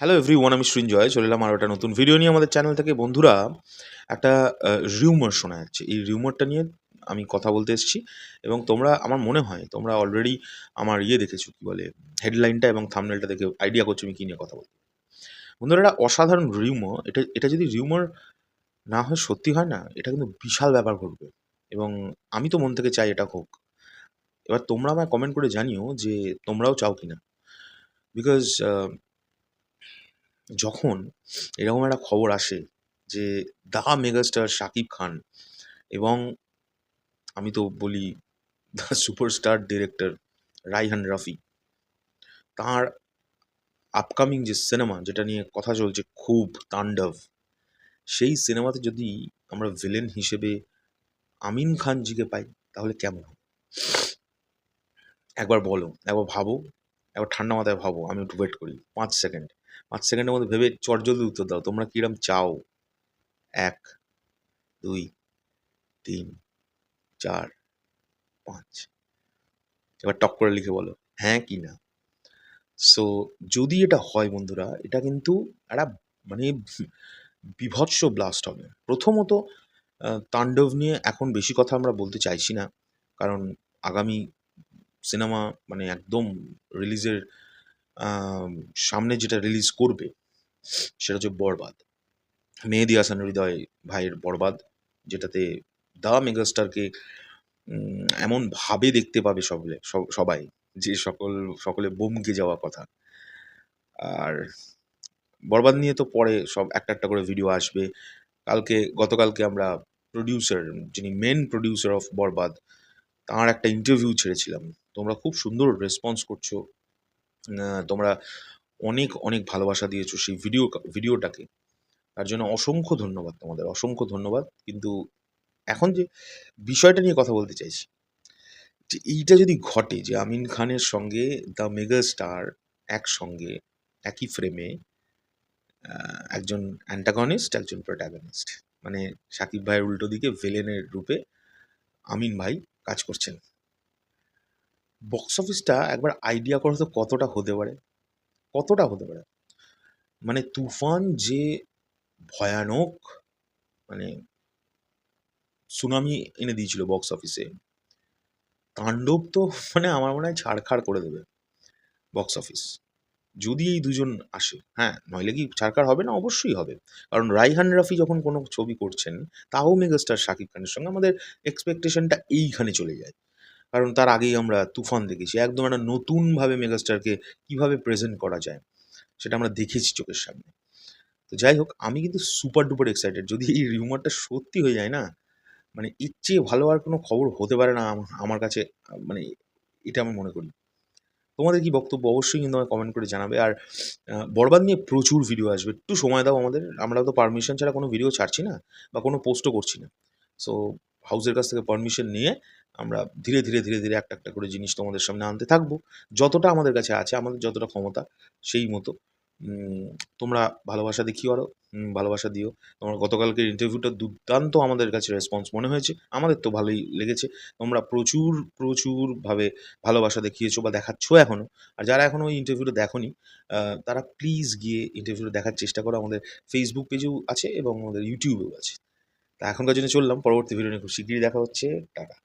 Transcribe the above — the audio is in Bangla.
হ্যালো এভরিওয়ান আমি সৃঞ্জয় চলে এলাম আরও একটা নতুন ভিডিও নিয়ে আমাদের চ্যানেল থেকে। বন্ধুরা, একটা রিউমার শোনা যাচ্ছে। এই রিউমারটা নিয়ে আমি কথা বলতে এসেছি এবং তোমরা, আমার মনে হয়, তোমরা অলরেডি আমার ইয়ে দেখেছ, কী বলে হেডলাইনটা এবং থামনেলটা দেখে আইডিয়া করছ আমি কী নিয়ে কথা বলতে। বন্ধুরা, এটা অসাধারণ রিউমার এটা এটা যদি রিউমার না হয়, সত্যি হয় না, এটা কিন্তু বিশাল ব্যাপার ঘটবে। এবং আমি তো মন থেকে চাই এটা হোক। এবার তোমরা আমায় কমেন্ট করে জানিও যে তোমরাও চাও কি না বিকজ যখন এরকম একটা খবর আসে যে দ্য মেগাস্টার শাকিব খান এবং আমি তো বলি the superstar director Raihan Rafi, তার আপকামিং যে সিনেমা যেটা নিয়ে কথা চলছে খুব তাণ্ডব, সেই সিনেমাতে যদি আমরা ভিলেন হিসেবে আমিন খানজিকে পাই তাহলে কেমন একবার বলো, একবার ভাবো। একবার ঠান্ডা মাথায় ভাবো, আমি একটু ওয়েট করি, পাঁচ সেকেন্ড পাঁচ সেকেন্ডের মধ্যে ভেবে চটজলদি উত্তর দাও, তোমরা কিরম চাও? এক, দুই, তিন, চার, পাঁচ। এবার টক করে লিখে বলো হ্যাঁ কি না? সো যদি এটা হয় বন্ধুরা, এটা কিন্তু একটা মানে বিভৎস ব্লাস্ট হবে। প্রথমত তাণ্ডব নিয়ে এখন বেশি কথা আমরা বলতে চাইছি না, কারণ আগামী সিনেমা মানে একদম রিলিজের সামনে যেটা রিলিজ করবে, সেটা হচ্ছে বরবাদ। মেহেদি হাসান হৃদয় ভাইয়ের বরবাদ, যেটাতে দা মেগাস্টারকে এমনভাবে দেখতে পাবে সকলে সব- সবাই, যে সকল, সকলে বমকে যাওয়া কথা। আর বরবাদ নিয়ে তো পরে সব একটা একটা করে ভিডিও আসবে। কালকে, গতকালকে আমরা প্রডিউসার যিনি মেন প্রডিউসার অফ বরবাদ, তাঁর একটা ইন্টারভিউ ছেড়েছিলাম। তোমরা খুব সুন্দর রেসপন্স করছ। তোমরা অনেক অনেক ভালোবাসা দিয়েছ সেই ভিডিও ভিডিওটাকে তার জন্য অসংখ্য ধন্যবাদ তোমাদের, অসংখ্য ধন্যবাদ। কিন্তু এখন যে বিষয়টা নিয়ে কথা বলতে চাইছি, যে এইটা যদি ঘটে যে আমিন খানের সঙ্গে দ্য মেগা স্টার একসঙ্গে, একই ফ্রেমে একজন অ্যান্টাগনিস্ট একজন প্রোটাগনিস্ট মানে সাকিব ভাইয়ের উল্টো দিকে ভিলেনের রূপে আমিন ভাই কাজ করছেন। বক্স অফিসটা একবার আইডিয়া করো তো কতটা হতে পারে? কতটা হতে পারে? মানে তুফান যে ভয়ানক মানে সুনামি এনে দিয়েছিল বক্স অফিসে তাণ্ডব তো মানে আমার মনে হয় ছাড়খাড় করে দেবে বক্স অফিস যদি এই দুজন আসে হ্যাঁ নইলে কি ছাড়খাড় হবে না? অবশ্যই হবে। কারণ রাইহান রাফি যখন কোনো ছবি করছেন, তাও মেগাস্টার শাকিব খানের সঙ্গে আমাদের এক্সপেকটেশনটা এইখানে চলে যায়। কারণ তার আগেই আমরা তুফান দেখেছি। একদম একটা নতুনভাবে মেগাস্টারকে কীভাবে প্রেজেন্ট করা যায়, সেটা আমরা দেখেছি চোখের সামনে। তো যাই হোক, আমি কিন্তু সুপার ডুপার এক্সাইটেড যদি এই রিউমারটা সত্যি হয়ে যায় না মানে এর চেয়ে ভালো আর কোনো খবর হতে পারে না আমার কাছে মানে এটা আমি মনে করি। তোমাদের কি বক্তব্য? অবশ্যই কিন্তু আমায় কমেন্ট করে জানাবে। আর বরবাদ নিয়ে প্রচুর ভিডিও আসবে। একটু সময় দাও আমাদের। আমরা তো পারমিশন ছাড়া কোনো ভিডিও ছাড়ছি না বা কোনো পোস্টও করছি না। সো হাউসের কাছ থেকে পারমিশন নিয়ে আমরা ধীরে ধীরে ধীরে ধীরে একটা একটা করে জিনিস তোমাদের সামনে আনতে থাকব। যতটা আমাদের কাছে আছে, আমাদের যতটা ক্ষমতা, সেই মতো। তোমরা ভালোবাসা দেখিও আরও ভালোবাসা দিও। তোমার গতকালকের ইন্টারভিউটা দুর্দান্ত আমাদের কাছে রেসপন্স মনে হয়েছে। আমাদের তো ভালোই লেগেছে। তোমরা প্রচুর প্রচুরভাবে ভালোবাসা দেখিয়েছো বা দেখাচ্ছ এখনও আর যারা এখনও ওই ইন্টারভিউটা দেখোনি তারা প্লিজ গিয়ে ইন্টারভিউটা দেখার চেষ্টা করো। আমাদের ফেসবুক পেজেও আছে এবং আমাদের ইউটিউবেও আছে। তা এখনকার জন্য চললাম। পরবর্তী ভিডিও নিয়ে খুব শিগগিরই দেখা হচ্ছে। টাটা।